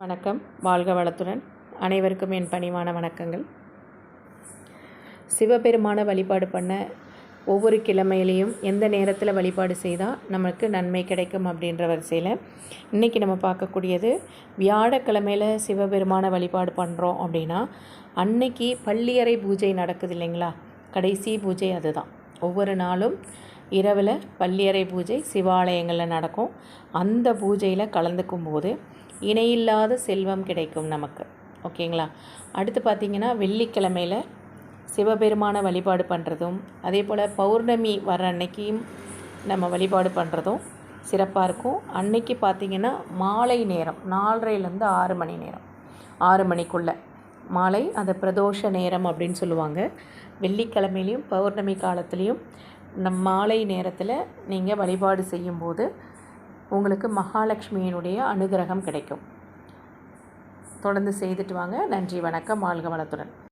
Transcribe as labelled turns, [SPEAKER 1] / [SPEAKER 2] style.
[SPEAKER 1] வணக்கம். வாழ்க வளத்துடன். அனைவருக்கும் என் பணிவான வணக்கங்கள். சிவபெருமான வழிபாடு பண்ண ஒவ்வொரு கிழமையிலையும் எந்த நேரத்தில் வழிபாடு செய்தால் நமக்கு நன்மை கிடைக்கும் அப்படின்ற வரிசையில் இன்றைக்கி நம்ம பார்க்கக்கூடியது வியாழக்கிழமையில் சிவபெருமான வழிபாடு பண்ணுறோம் அப்படின்னா அன்னைக்கு பள்ளியறை பூஜை நடக்குது இல்லைங்களா? கடைசி பூஜை அதுதான். ஒவ்வொரு நாளும் இரவில் பள்ளியறை பூஜை சிவாலயங்களில் நடக்கும். அந்த பூஜையில் கலந்துக்கும் போது இணையில்லாத செல்வம் கிடைக்கும் நமக்கு. ஓகேங்களா? அடுத்து பார்த்திங்கன்னா வெள்ளிக்கிழமையில் சிவபெருமான வழிபாடு பண்ணுறதும் அதே போல் பௌர்ணமி வர அன்னைக்கும் நம்ம வழிபாடு பண்ணுறதும் சிறப்பாக இருக்கும். அன்னைக்கு பார்த்திங்கன்னா மாலை நேரம் நாலரைலேருந்து ஆறு மணி நேரம். ஆறு மணிக்குள்ளே. மாலை அந்த பிரதோஷ நேரம் அப்படின்னு சொல்லுவாங்க. வெள்ளிக்கிழமையிலையும் பௌர்ணமி காலத்துலேயும் நம் மாலை நேரத்தில் நீங்கள் வழிபாடு செய்யும்போது உங்களுக்கு மகாலட்சுமியினுடைய அனுகிரகம் கிடைக்கும். தொடர்ந்து செய்துட்டு வாங்க. நன்றி வணக்கம். வாழ்க வளத்துடன்.